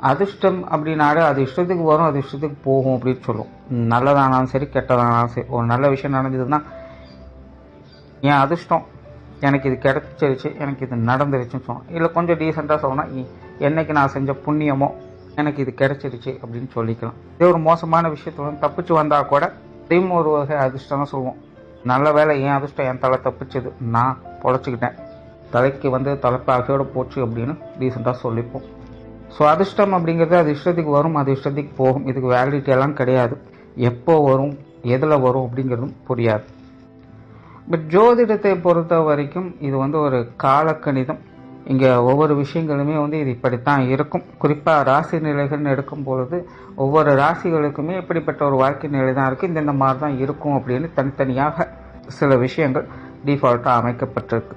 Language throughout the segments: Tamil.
அதிர்ஷ்டம் அப்படின்னாலே அது இஷ்டத்துக்கு வரும் அது இஷ்டத்துக்கு போகும் அப்படின்னு சொல்லுவோம். நல்லதானாலும் சரி கெட்டதானாலும் சரி. ஒரு நல்ல விஷயம் நடந்ததுன்னா என் அதிர்ஷ்டம் எனக்கு இது கிடைச்சிருச்சு எனக்கு இது நடந்துருச்சுன்னு சொல்லணும் இல்லை கொஞ்சம் டீசெண்டாக சொல்லணும் என்னைக்கு நான் செஞ்ச புண்ணியமோ எனக்கு இது கிடச்சிருச்சு அப்படின்னு சொல்லிக்கலாம். இதே ஒரு மோசமான விஷயத்துல தப்பிச்சு வந்தால் கூட அதையும் ஒரு வகை அதிர்ஷ்டம் தான் சொல்லுவோம். நல்ல வேலை என் அதிர்ஷ்டம் என் தலை தப்பிச்சது நான் பொழைச்சிக்கிட்டேன். தலைக்கு வந்து தலைப்பாகையோட போச்சு அப்படின்னு டீசெண்டாக சொல்லிப்போம். ஸோ அதிர்ஷ்டம் அப்படிங்கிறது அது இஷ்டத்துக்கு வரும் அது இஷ்டத்துக்கு போகும். இதுக்கு வேலிடிட்டி எல்லாம் கிடையாது. எப்போ வரும் எதில் வரும் அப்படிங்கிறதும் புரியாது. பட் ஜோதிடத்தை பொறுத்த வரைக்கும் இது வந்து ஒரு காலக்கணிதம். இங்கே ஒவ்வொரு விஷயங்களுமே வந்து இது இப்படித்தான் இருக்கும். குறிப்பாக ராசி நிலைகள்னு எடுக்கும் பொழுது ஒவ்வொரு ராசிகளுக்குமே இப்படிப்பட்ட ஒரு வாழ்க்கை நிலை தான் இருக்குது இந்தந்த மாதிரி தான் இருக்கும் அப்படின்னு தனித்தனியாக சில விஷயங்கள் டிஃபால்ட்டாக அமைக்கப்பட்டிருக்கு.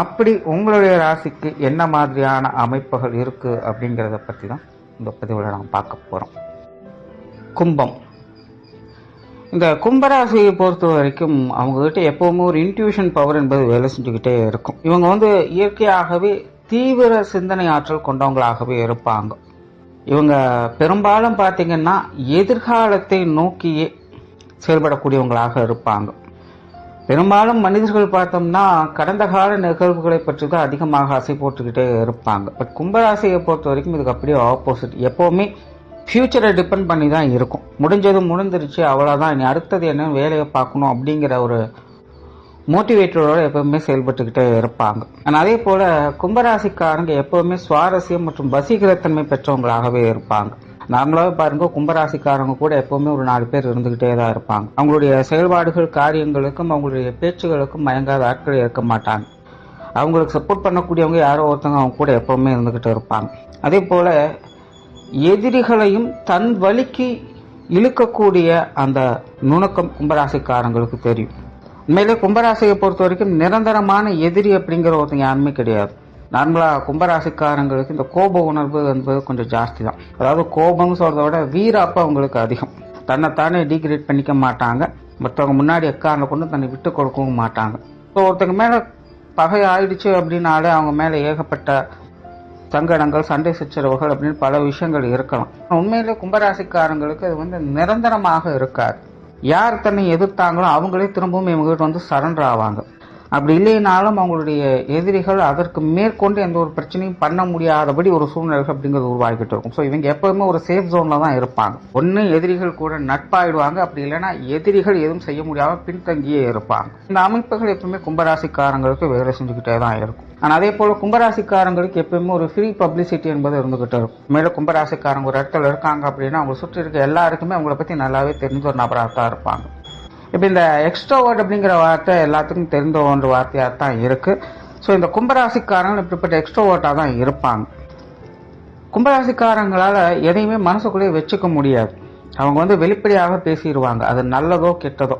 அப்படி உங்களுடைய ராசிக்கு என்ன மாதிரியான அமைப்புகள் இருக்குது அப்படிங்கிறத பற்றி தான் இந்த பதிவில் நாம் பார்க்க போகிறோம் கும்பம். இந்த கும்பராசியை பொறுத்த வரைக்கும் அவங்கக்கிட்ட எப்போவுமே ஒரு இன்ட்யூஷன் பவர் என்பது வேலை செஞ்சுக்கிட்டே இருக்கும். இவங்க வந்து இயற்கையாகவே தீவிர சிந்தனை ஆற்றல் கொண்டவங்களாகவே இருப்பாங்க. இவங்க பெரும்பாலும் பார்த்திங்கன்னா எதிர்காலத்தை நோக்கியே செயல்படக்கூடியவங்களாக இருப்பாங்க. பெரும்பாலும் மனிதர்கள் பார்த்தோம்னா கடந்த கால நிகழ்வுகளை பற்றி தான் அதிகமாக ஆசை போட்டுக்கிட்டே இருப்பாங்க. பட் கும்பராசியை பொறுத்த வரைக்கும் இதுக்கு அப்படியே ஆப்போசிட் எப்போவுமே ஃப்யூச்சரை டிபெண்ட் பண்ணி தான் இருக்கும். முடிஞ்சது முடிஞ்சிருச்சு அவ்வளோதான் இனி அடுத்தது என்ன? வேலையை பார்க்கணும் அப்படிங்கிற ஒரு மோட்டிவேட்டரோட எப்பவுமே செயல்பட்டுக்கிட்டே இருப்பாங்க. ஆனால் அதே போல் கும்பராசிக்காரங்க எப்பவுமே சுவாரஸ்யம் மற்றும் வசீகரத்தன்மை பெற்றவங்களாகவே இருப்பாங்க. நார்மலாகவே பாருங்க கும்பராசிக்காரங்க கூட எப்பவுமே ஒரு நாலு பேர் இருந்துகிட்டே தான் இருப்பாங்க. அவங்களுடைய செயல்பாடுகள் காரியங்களுக்கும் அவங்களுடைய பேச்சுகளுக்கும் மயங்காத ஆட்கள் இருக்க மாட்டாங்க. அவங்களுக்கு சப்போர்ட் பண்ணக்கூடியவங்க யாரோ ஒருத்தவங்க அவங்க கூட எப்பவுமே இருந்துகிட்டு இருப்பாங்க. அதே போல எதிரிகளையும் தன் வழிக்கு இழுக்கக்கூடிய அந்த நுணுக்கம் கும்பராசிக்காரங்களுக்கு தெரியும். உண்மையிலே கும்பராசியை பொறுத்த வரைக்கும் நிரந்தரமான எதிரி அப்படிங்கிற ஒருத்தங்க யாருமே கிடையாது. நார்மலாக கும்பராசிக்காரங்களுக்கு இந்த கோப உணர்வு என்பது கொஞ்சம் ஜாஸ்தி தான். அதாவது கோபம்னு சொல்கிறத விட வீராப்பு அவங்களுக்கு அதிகம். தன்னைத்தானே டீக்ரேட் பண்ணிக்க மாட்டாங்க. மற்றவங்க முன்னாடி எக்காரணம் கொண்டு தன்னை விட்டு கொடுக்கவும் மாட்டாங்க. ஸோ ஒருத்தங்க மேலே பகை ஆயிடுச்சு அப்படின்னாலே அவங்க மேலே ஏகப்பட்ட சங்கடங்கள் சண்டை சச்சரவுகள் அப்படின்னு பல விஷயங்கள் இருக்கலாம். உண்மையிலே கும்பராசிக்காரங்களுக்கு அது வந்து நிரந்தரமாக இருக்காது. யார் தன்னை எதிர்த்தாங்களோ அவங்களே திரும்பவும் இவங்ககிட்ட வந்து சரண்டர் ஆவாங்க. அப்படி இல்லைனாலும் அவங்களுடைய எதிரிகள் அதற்கு மேற்கொண்டு எந்த ஒரு பிரச்சனையும் பண்ண முடியாதபடி ஒரு சூழ்நிலைகள் அப்படிங்கிறது உருவாகிட்டு இருக்கும். ஸோ இவங்க எப்போதுமே ஒரு சேஃப் ஜோனில் தான் இருப்பாங்க. ஒன்று எதிரிகள் கூட நட்பாயிடுவாங்க. அப்படி இல்லைன்னா எதிரிகள் எதுவும் செய்ய முடியாமல் பின்தங்கியே இருப்பாங்க. இந்த அமைப்புகள் எப்பவுமே கும்பராசிக்காரங்களுக்கு வேலை செஞ்சுக்கிட்டே தான் இருக்கும். ஆனால் அதே போல் கும்பராசிக்காரங்களுக்கு எப்பவுமே ஒரு ஃப்ரீ பப்ளிசிட்டி என்பது இருந்துகிட்டு இருக்கும். மேலும் கும்பராசிக்காரங்க ஒரு இடத்துல இருக்காங்க அப்படின்னா அவங்க சுற்றி இருக்க எல்லாருக்குமே அவங்கள பற்றி நல்லாவே தெரிஞ்ச ஒரு நபராக தான் இருப்பாங்க. இப்போ இந்த எக்ஸ்ட்ரோவர்ட் அப்படிங்கிற வார்த்தை எல்லாத்துக்கும் தெரிந்த ஒன்று வார்த்தையாக தான் இருக்கு. ஸோ இந்த கும்பராசிக்காரங்க இப்படிப்பட்ட எக்ஸ்ட்ரோவர்ட்டாக தான் இருப்பாங்க. கும்பராசிக்காரங்களால் எதையுமே மனசுக்குள்ளேயே வச்சுக்க முடியாது. அவங்க வந்து வெளிப்படையாக பேசிடுவாங்க. அது நல்லதோ கெட்டதோ.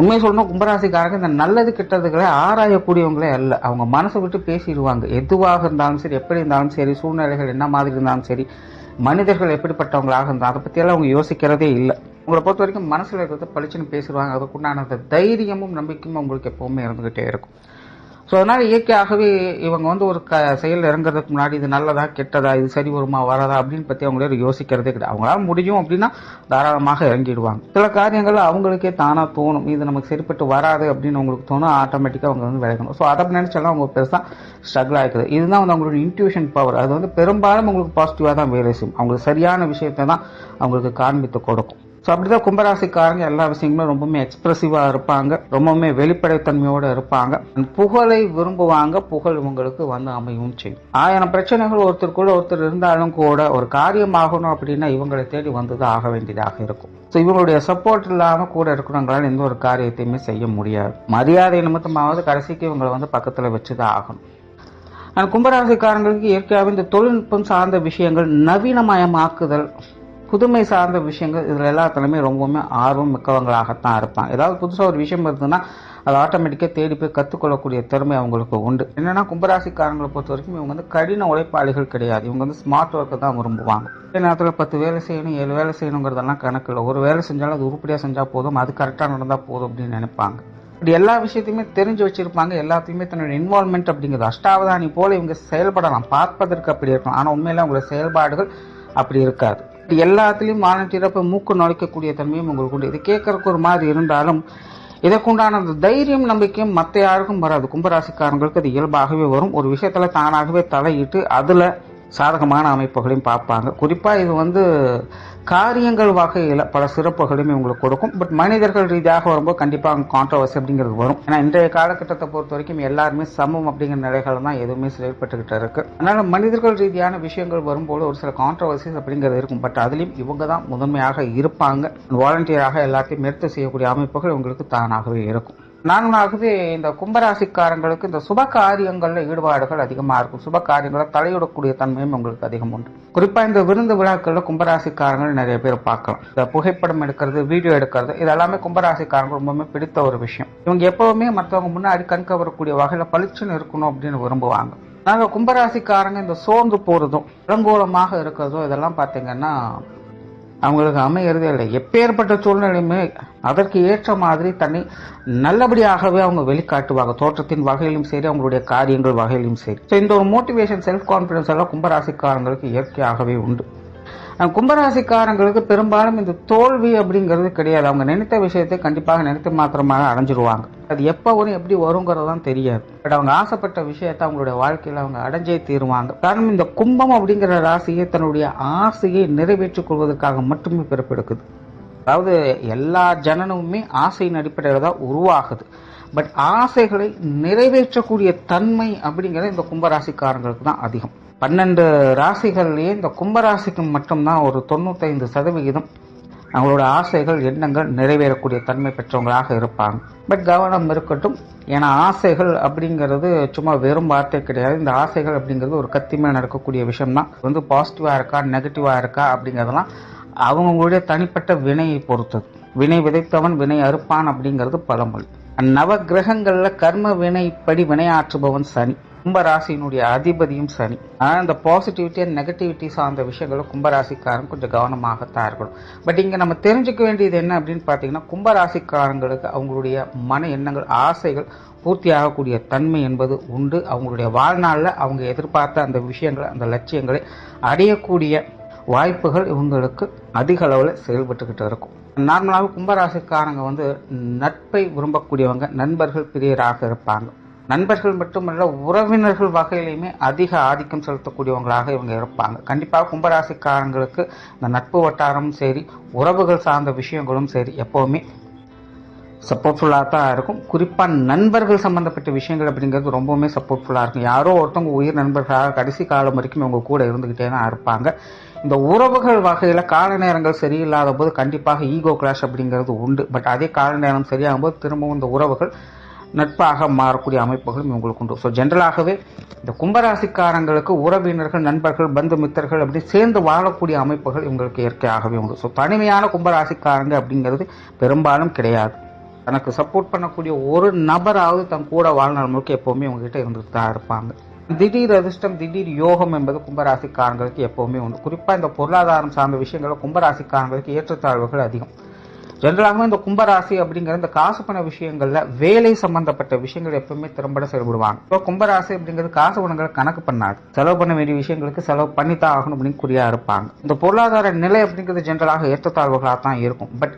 உண்மை சொல்லணும் கும்பராசிக்காரங்க இந்த நல்லது கெட்டதுகளை ஆராயக்கூடியவங்களே அல்ல. அவங்க மனசை விட்டு பேசிடுவாங்க. எதுவாக இருந்தாலும் சரி எப்படி இருந்தாலும் சரி சூழ்நிலைகள் என்ன மாதிரி இருந்தாலும் சரி மனிதர்கள் எப்படிப்பட்டவங்களாக இருந்தாலும் அதை பற்றியெல்லாம் அவங்க யோசிக்கிறதே இல்லை. உங்களை பொறுத்த வரைக்கும் மனசில் இருக்கிறத பளிச்சுன்னு பேசுவாங்க அதுக்குண்டான அந்த தைரியமும் நம்பிக்கையும் அவங்களுக்கு எப்போவுமே இருந்துகிட்டே இருக்கும். ஸோ அதனால் இயற்கையாகவே இவங்க வந்து ஒரு க செயல் இறங்குறதுக்கு முன்னாடி இது நல்லதா கெட்டதா இது சரி வருமா வராதா அப்படின்னு பற்றி அவங்களே யோசிக்கிறதே கிடையாது. அவங்களால முடியும் அப்படின்னா தாராளமாக இறங்கிடுவாங்க. சில காரியங்கள் அவங்களுக்கே தானாக தோணும். இது நமக்கு சரிப்பட்டு வராது அப்படின்னு அவங்களுக்கு தோணும் ஆட்டோமேட்டிக்காக அவங்க வந்து விளையணும் ஸோ அதை நினச்சாலும் அவங்க பெருசாக ஸ்ட்ரகிள் ஆகிக்குது இதுதான் வந்து அவங்களோட இன்ட்யூஷன் பவர் அது வந்து பெரும்பாலும் அவங்களுக்கு பாசிட்டிவாக தான் வேலை செய்யும். அவங்களுக்கு சரியான விஷயத்தை தான் அவங்களுக்கு காண்பித்து கொடுக்கும். ஸோ அப்படிதான் கும்பராசிக்காரங்க எல்லா விஷயங்களும் ரொம்பவுமே எக்ஸ்பிரசிவாக இருப்பாங்க. ரொம்பவுமே வெளிப்படைத்தன்மையோடு இருப்பாங்க. புகழை விரும்புவாங்க. புகழ் இவங்களுக்கு வந்து அமையும் செய்யும். ஆயிரம் பிரச்சனைகள் ஒருத்தருக்குள்ள ஒருத்தர் இருந்தாலும் கூட ஒரு காரியம் ஆகணும் அப்படின்னா இவங்களை தேடி வந்துதான் ஆக வேண்டியதாக இருக்கும். ஸோ இவங்களுடைய சப்போர்ட் இல்லாமல் கூட இருக்கிறவங்களால எந்த ஒரு காரியத்தையுமே செய்ய முடியாது. மரியாதை நிமித்தமாவது கடைசிக்கு இவங்களை வந்து பக்கத்தில் வச்சு தான் ஆகணும். ஆனால் கும்பராசிக்காரங்களுக்கு இயற்கையாகவே இந்த தொழில்நுட்பம் சார்ந்த விஷயங்கள் நவீனமயமாக்குதல் புதுமை சார்ந்த விஷயங்கள் இதில் எல்லாத்துலையுமே ரொம்பவுமே ஆர்வம் மிக்கவங்களாகத்தான் இருப்பாங்க. ஏதாவது புதுசாக ஒரு விஷயம் இருந்ததுன்னா அது ஆட்டோமேட்டிக்காக தேடி போய் கற்றுக்கொள்ளக்கூடிய திறமை அவங்களுக்கு உண்டு. என்னன்னா கும்பராசிக்காரங்களை பொறுத்த வரைக்கும் இவங்க வந்து கடின உழைப்பாளிகள் கிடையாது. இவங்க வந்து ஸ்மார்ட் ஒர்க்கை தான் விரும்புவாங்க. ஒரே நேரத்தில் பத்து வேலை செய்யணும் ஏழு வேலை செய்யணுங்கிறதெல்லாம் கணக்கு இல்லை. ஒரு வேலை செஞ்சாலும் அது உருப்படியாக செஞ்சால் போதும். அது கரெக்டாக நடந்தால் போதும் அப்படின்னு நினைப்பாங்க. இப்படி எல்லா விஷயத்தையுமே தெரிஞ்சு வச்சிருப்பாங்க. எல்லாத்தையுமே தன்னோட இன்வால்மெண்ட் அப்படிங்கிறது அஷ்டாவதானி போல இவங்க செயல்படலாம். பார்ப்பதற்கு அப்படி இருக்கலாம். ஆனால் உண்மையில் அவங்களோட செயல்பாடுகள் அப்படி இருக்காது. எல்லாத்துலேயும் எல்லாத்துலேயும் போய் மூக்கு நுழைக்கக்கூடிய தன்மையும் உங்களுக்கு உண்டு. இது கேட்குறக்கு ஒரு மாதிரி இருந்தாலும் இதற்குண்டான அந்த தைரியம் நம்பிக்கையும் மற்ற யாருக்கும் வராது. கும்பராசிக்காரங்களுக்கு அது இயல்பாகவே வரும். ஒரு விஷயத்தில் தானாகவே தலையிட்டு அதில் சாதகமான அமைப்புகளையும் பார்ப்பாங்க. குறிப்பாக இது வந்து காரியங்கள் வகையில் பல சிறப்புகளையும் இவங்களுக்கு கொடுக்கும். பட் மனிதர்கள் ரீதியாக வரும்போது கண்டிப்பாக அவங்க கான்ட்ரவர்சி அப்படிங்கிறது வரும். ஏன்னா இன்றைய காலகட்டத்தை பொறுத்த வரைக்கும் எல்லாருமே சமம் அப்படிங்கிற நிலைகள் தான் எதுவுமே செயல்பட்டுக்கிட்டு இருக்குது அதனால் மனிதர்கள் ரீதியான விஷயங்கள் வரும்போது ஒரு சில கான்ட்ரவர்சிஸ் அப்படிங்கிறது இருக்கும். பட் அதுலேயும் இவங்க தான் முதன்மையாக இருப்பாங்க. வாலண்டியராக எல்லாத்தையும் நிறுத்த செய்யக்கூடிய அமைப்புகள் இவங்களுக்கு தானாகவே இருக்கும். நான்காகவே இந்த கும்பராசிக்காரங்களுக்கு இந்த சுப காரியங்களில் ஈடுபாடுகள் அதிகமாக இருக்கும். சுப காரியங்களை தலையிடக்கூடிய தன்மையும் உங்களுக்கு அதிகம் உண்டு. குறிப்பாக இந்த விருந்து விழாக்களில் கும்பராசிக்காரங்கள் நிறைய பேர் பார்க்கலாம். இந்த புகைப்படம் எடுக்கிறது வீடியோ எடுக்கிறது இதெல்லாமே கும்பராசிக்காரங்க ரொம்பவுமே பிடித்த ஒரு விஷயம். இவங்க எப்பவுமே மற்றவங்க முன்னாடி கண்கவரக்கூடிய வகையில் பளிச்சுன்னு இருக்கணும் அப்படின்னு விரும்புவாங்க. நாங்கள் கும்பராசிக்காரங்க இந்த சோர்ந்து போகிறதும் இளங்கோலமாக இருக்கிறதும் இதெல்லாம் பார்த்தீங்கன்னா அவங்களுக்கு அமைகிறது இல்லை. எப்பேற்பட்ட சூழ்நிலையுமே அதற்கு ஏற்ற மாதிரி தன்னை நல்லபடியாகவே அவங்க வெளிக்காட்டுவாங்க. தோற்றத்தின் வகையிலும் சரி அவங்களுடைய காரியங்கள் வகையிலும் சரி. ஸோ இந்த ஒரு மோட்டிவேஷன் செல்ஃப் கான்ஃபிடன்ஸ் எல்லாம் கும்பராசிக்காரங்களுக்கு இயற்கையாகவே உண்டு. கும்பராசிக்காரங்களுக்கு பெரும்பாலும் இந்த தோல்வி அப்படிங்கிறது கிடையாது. அவங்க நினைத்த விஷயத்தை கண்டிப்பாக நினைத்து மாத்திரமாக அடைஞ்சிருவாங்க. அது எப்போ வரும் எப்படி வருங்கிறது தான் தெரியாது. பட் அவங்க ஆசைப்பட்ட விஷயத்தை அவங்களுடைய வாழ்க்கையில் அவங்க அடைஞ்சே தீருவாங்க. காரணம் இந்த கும்பம் அப்படிங்கிற ராசியை தன்னுடைய ஆசையை நிறைவேற்றிக் கொள்வதற்காக மட்டுமே பிறப்பெடுக்குது. அதாவது எல்லா ஜனனமுமே ஆசையின் அடிப்படையில் தான் உருவாகுது. பட் ஆசைகளை நிறைவேற்றக்கூடிய தன்மை அப்படிங்கிறது இந்த கும்பராசிக்காரங்களுக்கு தான் அதிகம். பன்னெண்டு ராசிகள்லேயே இந்த கும்பராசிக்கு மட்டும்தான் ஒரு தொண்ணூத்தைந்து சதவிகிதம் அவங்களோட ஆசைகள் எண்ணங்கள் நிறைவேறக்கூடிய தன்மை பெற்றவங்களாக இருப்பாங்க. பட் கவனம் இருக்கட்டும். ஏன்னா ஆசைகள் அப்படிங்கிறது சும்மா வெறும் வார்த்தை கிடையாது. இந்த ஆசைகள் அப்படிங்கிறது ஒரு கத்திமையாக நடக்கக்கூடிய விஷயம் தான் வந்து பாசிட்டிவாக இருக்கா நெகட்டிவாக இருக்கா அப்படிங்கிறதெல்லாம் அவங்களுடைய தனிப்பட்ட வினையை பொறுத்தது. வினை விதைத்தவன் வினை அறுப்பான் அப்படிங்கிறது பழமொழி. நவ கிரகங்களில் கர்ம வினைப்படி வினையாற்றுபவன் சனி. கும்பராசியினுடைய அதிபதியும் சனி. ஆனால் இந்த பாசிட்டிவிட்டி அண்ட் நெகட்டிவிட்டி சார்ந்த விஷயங்களும் கும்பராசிக்காரன் கொஞ்சம் கவனமாகத்தான் இருக்கணும். பட் இங்கே நம்ம தெரிஞ்சுக்க வேண்டியது என்ன அப்படின்னு பார்த்தீங்கன்னா கும்பராசிக்காரங்களுக்கு அவங்களுடைய மன எண்ணங்கள் ஆசைகள் பூர்த்தி ஆகக்கூடிய தன்மை என்பது உண்டு. அவங்களுடைய வாழ்நாளில் அவங்க எதிர்பார்த்த அந்த விஷயங்களை அந்த லட்சியங்களை அடையக்கூடிய வாய்ப்புகள் இவங்களுக்கு அதிக அளவில் செயல்பட்டுக்கிட்டு இருக்கும். நார்மலாக கும்பராசிக்காரங்க வந்து நட்பை விரும்பக்கூடியவங்க நண்பர்கள் பிரியராக இருப்பாங்க. நண்பர்கள் மட்டுமல்ல உறவினர்கள் வகையிலையுமே அதிக ஆதிக்கம் செலுத்தக்கூடியவங்களாக இவங்க இருப்பாங்க. கண்டிப்பாக கும்பராசிக்காரங்களுக்கு இந்த நட்பு வட்டாரமும் சரி உறவுகள் சார்ந்த விஷயங்களும் சரி எப்போவுமே சப்போர்ட்ஃபுல்லாக தான் இருக்கும். குறிப்பாக நண்பர்கள் சம்மந்தப்பட்ட விஷயங்கள் அப்படிங்கிறது ரொம்பவுமே சப்போர்ட்ஃபுல்லாக இருக்கும். யாரோ ஒருத்தவங்க உயிர் நண்பர்களாக கடைசி காலம் வரைக்கும் இவங்க கூட இருந்துக்கிட்டே தான் இருப்பாங்க. இந்த உறவுகள் வகையில் கால நேரங்கள் சரியில்லாத போது கண்டிப்பாக ஈகோ கிளாஷ் அப்படிங்கிறது உண்டு. பட் அதே கால நேரம் சரியாகும் போது திரும்பவும் இந்த உறவுகள் நட்பாக மாறக்கூடிய அமைப்புகளும் இவங்களுக்கு உண்டு. ஸோ ஜென்ரலாகவே இந்த கும்பராசிக்காரங்களுக்கு உறவினர்கள் நண்பர்கள் பந்து மித்தர்கள் அப்படி சேர்ந்து வாழக்கூடிய அமைப்புகள் இவங்களுக்கு இயற்கையாகவே உண்டு. ஸோ தனிமையான கும்பராசிக்காரங்க அப்படிங்கிறது பெரும்பாலும் கிடையாது. தனக்கு சப்போர்ட் பண்ணக்கூடிய ஒரு நபராவது தன் கூட வாழ்நாள் முழுக்க எப்பவுமே உங்ககிட்ட இருந்துட்டு தான் இருப்பாங்க. திடீர் அதிர்ஷ்டம் திடீர் யோகம் என்பது கும்பராசிக்காரங்களுக்கு எப்பவுமே உண்டு. குறிப்பாக இந்த பொருளாதாரம் சார்ந்த விஷயங்களை கும்பராசிக்காரங்களுக்கு ஏற்றத்தாழ்வுகள் அதிகம். ஜென்ரலாகவே இந்த கும்பராசி அப்படிங்கிற இந்த காசு பண விஷயங்கள்ல வேலை சம்பந்தப்பட்ட விஷயங்கள் எப்பவுமே திறம்பட செயல்படுவாங்க. இப்போ கும்பராசி அப்படிங்கிறது காசு பணங்களை கணக்கு பண்ணாது. செலவு பண்ண வேண்டிய விஷயங்களுக்கு செலவு பண்ணித்தான் ஆகணும் அப்படின்னு குறியா இருப்பாங்க. இந்த பொருளாதார நிலை அப்படிங்கிறது ஜென்ரலாக ஏற்றத்தாழ்வுகளாக தான் இருக்கும். பட்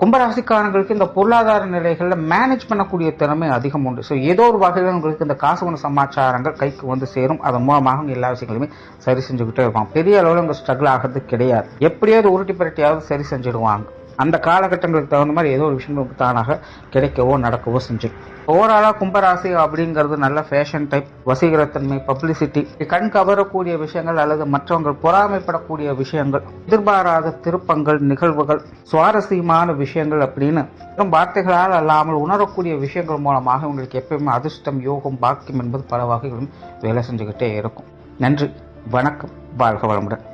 கும்பராசிக்காரங்களுக்கு இந்த பொருளாதார நிலைகளில் மேனேஜ் பண்ணக்கூடிய திறமை அதிகம் உண்டு. ஸோ ஏதோ ஒரு வகையில் உங்களுக்கு இந்த காசு பண சமாச்சாரங்கள் கைக்கு வந்து சேரும். அதன் மூலமாக எல்லா விஷயங்களுமே சரி செஞ்சுக்கிட்டே இருப்பாங்க. பெரிய அளவில் உங்கள் ஸ்ட்ரகிள் ஆகிறது கிடையாது. எப்படியாவது உருட்டி பரட்டியாவது சரி செஞ்சுடுவாங்க. அந்த காலகட்டங்களுக்கு தகுந்த மாதிரி ஏதோ ஒரு விஷயம் தானாக கிடைக்கவோ நடக்கவோ செஞ்சிடும் ஓவராலாக கும்பராசி அப்படிங்கிறது நல்ல ஃபேஷன் டைப் வசீகரத்தன்மை பப்ளிசிட்டி கண் கவரக்கூடிய விஷயங்கள் அல்லது மற்றவங்க பொறாமைப்படக்கூடிய விஷயங்கள் எதிர்பாராத திருப்பங்கள் நிகழ்வுகள் சுவாரஸ்யமான விஷயங்கள் அப்படின்னு வார்த்தைகளால் அல்லாமல் உணரக்கூடிய விஷயங்கள் மூலமாக உங்களுக்கு எப்பயுமே அதிர்ஷ்டம் யோகம் பாக்கியம் என்பது பல வகைகளும் வேலை செஞ்சுக்கிட்டே இருக்கும். நன்றி வணக்கம் வாழ்க வளமுடன்.